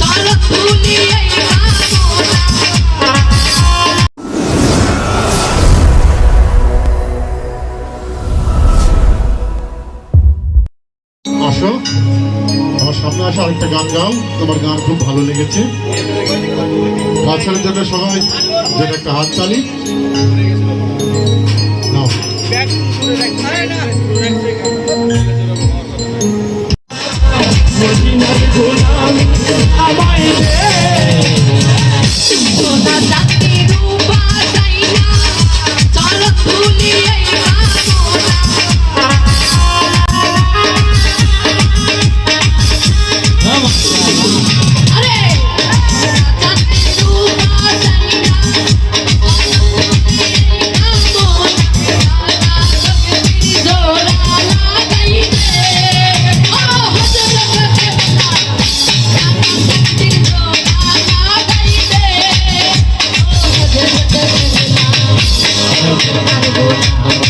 চলো আসো। আমার সামনে আসো আরেকটা গান গাও। তোমার গান খুব ভালো লেগেছে। বাচ্চাদের জন্য সবাই যেটা একটা হাত তালি জানব